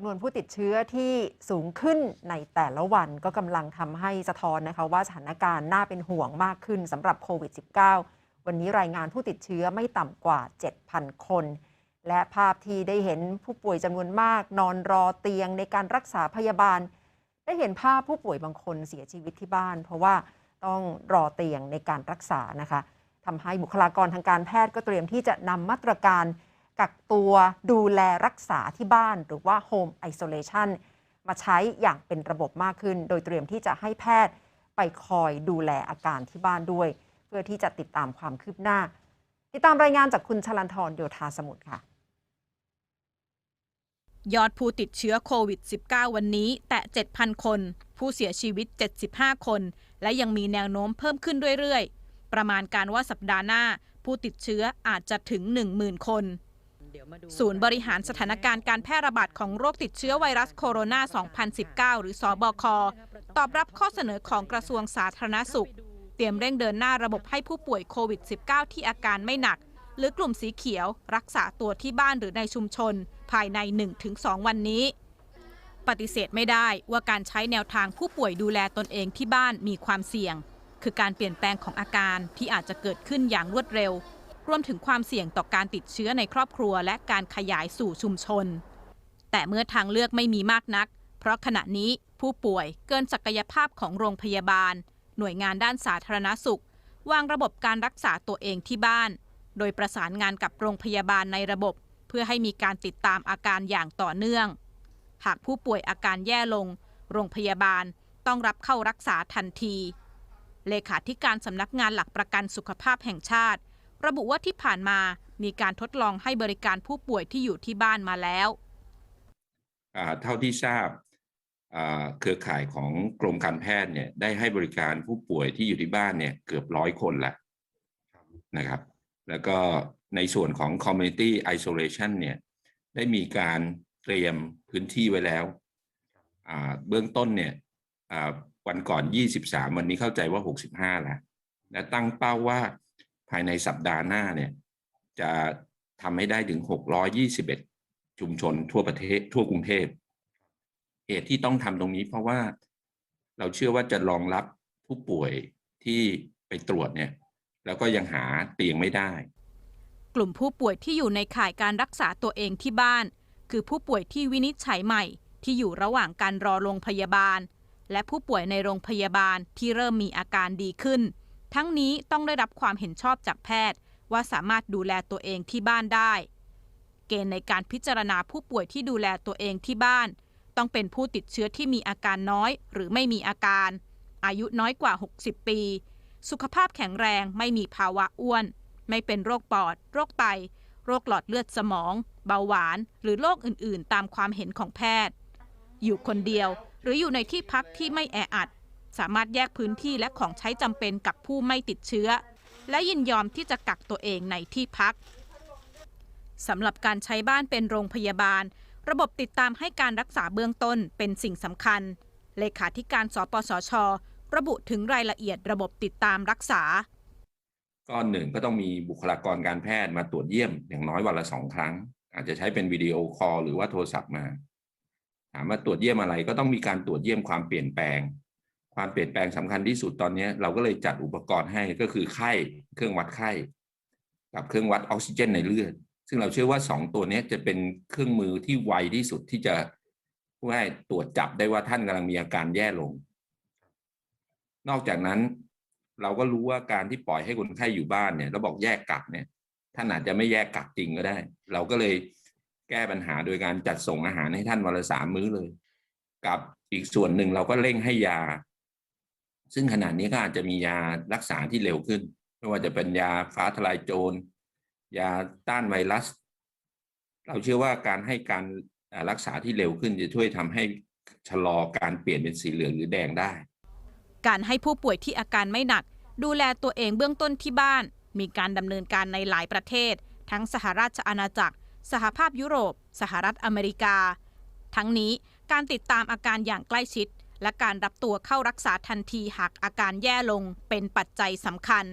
จำนวนผู้ติดเชื้อที่สูงขึ้นในแต่ละวันก็กำลังทำให้สะท้อนนะคะว่าสถานการณ์น่าเป็นห่วงมากขึ้นสำหรับโควิด -19 วันนี้รายงานผู้ติดเชื้อไม่ต่ำกว่า 7,000 คน และภาพที่ได้เห็นผู้ป่วยจำนวนมาก นอนรอเตียงในการรักษาพยาบาล ได้เห็นภาพผู้ป่วยบางคนเสียชีวิตที่บ้าน เพราะว่าต้องรอเตียงในการรักษานะคะทำให้บุคลากรทางการแพทย์ก็เตรียมที่จะนำมาตรการ กักตัวดูแลรักษาที่บ้านหรือว่า Home Isolation มาใช้อย่างเป็นระบบมากขึ้น โดยเตรียมที่จะให้แพทย์ไปคอยดูแลอาการที่บ้านด้วย เพื่อที่จะติดตามความคืบหน้า ติดตามรายงานจากคุณชลันทรโยธาสมุทรค่ะ ยอดผู้ติดเชื้อโควิด -19 วันนี้ แตะ 7,000 คน ผู้เสียชีวิต 75 คน และยังมีแนวโน้มเพิ่มขึ้นเรื่อยๆ ประมาณการว่าสัปดาห์หน้า ผู้ติดเชื้ออาจจะถึง 10,000 คน ศูนย์บริหารสถานการณ์การแพร่ระบาดของโรคติดเชื้อไวรัสโคโรนา 2019 หรือสอบค ตอบรับข้อเสนอของกระทรวงสาธารณสุข เตรียมเร่งเดินหน้าระบบให้ผู้ป่วยโควิด -19 ที่อาการไม่หนัก หรือกลุ่มสีเขียว รักษาตัวที่บ้านหรือในชุมชน ภายใน 1-2 วันนี้ ปฏิเสธไม่ได้ว่าการใช้แนวทางผู้ป่วยดูแลตนเองที่บ้านมีความเสี่ยง คือการเปลี่ยนแปลงของอาการที่อาจจะเกิดขึ้นอย่างรวดเร็ว รวมถึงความเสี่ยงต่อการติดเชื้อในครอบครัว และการขยายสู่ชุมชน แต่เมื่อทางเลือกไม่มีมากนัก เพราะขณะนี้ผู้ป่วยเกินศักยภาพของโรงพยาบาล หน่วยงานด้านสาธารณสุข วางระบบการรักษาตัวเองที่บ้าน โดยประสานงานกับโรงพยาบาลในระบบ เพื่อให้มีการติดตามอาการอย่างต่อเนื่อง หากผู้ป่วยอาการแย่ลง โรงพยาบาลต้องรับเข้ารักษาทันที เลขาธิการสำนักงานหลักประกันสุขภาพแห่งชาติ ระบุว่าที่ผ่านมามีการทดลองให้บริการผู้ป่วยที่อยู่ที่บ้านมาแล้วเท่าที่ทราบเครือข่ายของกรมการแพทย์เนี่ยได้ให้บริการผู้ป่วยที่อยู่ที่บ้านเนี่ยเกือบร้อยคนแล้วนะครับ แล้วก็ในส่วนของ community isolation เนี่ยได้มีการเตรียมพื้นที่ไว้แล้ว เบื้องต้นเนี่ยวันก่อน 23 วันนี้เข้าใจว่า 65แล้วและตั้งเป้าว่า ภายในสัปดาห์หน้าเนี่ยจะทำให้ได้ถึง 621 ชุมชนทั่วประเทศทั่วกรุงเทพเหตุที่ต้องทำตรงนี้เพราะว่าเราเชื่อว่าจะรองรับผู้ป่วยที่ไปตรวจเนี่ยแล้วก็ยังหาเตียงไม่ได้ กลุ่มผู้ป่วยที่อยู่ในข่ายการรักษาตัวเองที่บ้าน คือผู้ป่วยที่วินิจฉัยใหม่ที่อยู่ระหว่างการรอโรงพยาบาล และผู้ป่วยในโรงพยาบาลที่เริ่มมีอาการดีขึ้น ทั้งนี้ต้องได้รับความเห็นชอบจากแพทย์ ว่าสามารถดูแลตัวเองที่บ้านได้ เกณฑ์ในการพิจารณาผู้ป่วยที่ดูแลตัวเองที่บ้าน ต้องเป็นผู้ติดเชื้อที่มีอาการน้อยหรือไม่มีอาการ อายุน้อยกว่า 60 ปี สุขภาพแข็งแรงไม่มีภาวะอ้วน ไม่เป็นโรคปอด โรคไต โรคหลอดเลือดสมอง เบาหวาน หรือโรคอื่น ๆ ตามความเห็นของแพทย์ อยู่คนเดียวหรืออยู่ในที่พักที่ไม่แออัด สามารถแยกพื้นที่และของใช้จำเป็นกับผู้ไม่ติดเชื้อ และยินยอมที่จะกักตัวเองในที่พักสำหรับการใช้บ้านเป็นโรงพยาบาล ระบบติดตามให้การรักษาเบื้องต้นเป็นสิ่งสำคัญ เลขาธิการสปสช ระบุถึงรายละเอียดระบบติดตามรักษาก็หนึ่งก็ต้องมีบุคลากรการแพทย์มาตรวจเยี่ยมอย่างน้อยวันละสองครั้ง อาจจะใช้เป็นวิดีโอคอลหรือว่าโทรศัพท์มา ถามว่าตรวจเยี่ยมอะไรก็ต้องมีการตรวจเยี่ยมความเปลี่ยนแปลง ความเปลี่ยนแปลงสำคัญที่สุดตอนนี้ เราก็เลยจัดอุปกรณ์ให้ก็คือไข้เครื่องวัดไข้ กับเครื่องวัดออกซิเจนในเลือด ซึ่งเราเชื่อว่าสองตัวนี้จะเป็นเครื่องมือที่ไวที่สุดที่จะเพื่อให้ตรวจจับได้ว่าท่านกำลังมีอาการแย่ลง นอกจากนั้นเราก็รู้ว่าการที่ปล่อยให้คนไข้อยู่บ้านเนี่ยแล้วบอกแยกกักเนี่ยท่านอาจจะไม่แยกกักจริงก็ได้ เราก็เลยแก้ปัญหาโดยการจัดส่งอาหารให้ท่านวันละสามมื้อเลย กับอีกส่วนหนึ่งเราก็เร่งให้ยา ซึ่งขนาดนี้ก็อาจจะมียารักษาที่เร็วขึ้น ไม่ว่าจะเป็นยาฟ้าทลายโจร ยาต้านไวรัส เราเชื่อว่าการให้การรักษาที่เร็วขึ้นจะช่วยทำให้ชะลอการเปลี่ยนเป็นสีเหลืองหรือแดงได้ การให้ผู้ป่วยที่อาการไม่หนัก ดูแลตัวเองเบื้องต้นที่บ้าน มีการดำเนินการในหลายประเทศ ทั้งสหราชอาณาจักร สหภาพยุโรป สหรัฐอเมริกา ทั้งนี้การติดตามอาการอย่างใกล้ชิด และการรับตัวเข้ารักษาทันทีหากอาการแย่ลงเป็นปัจจัยสำคัญ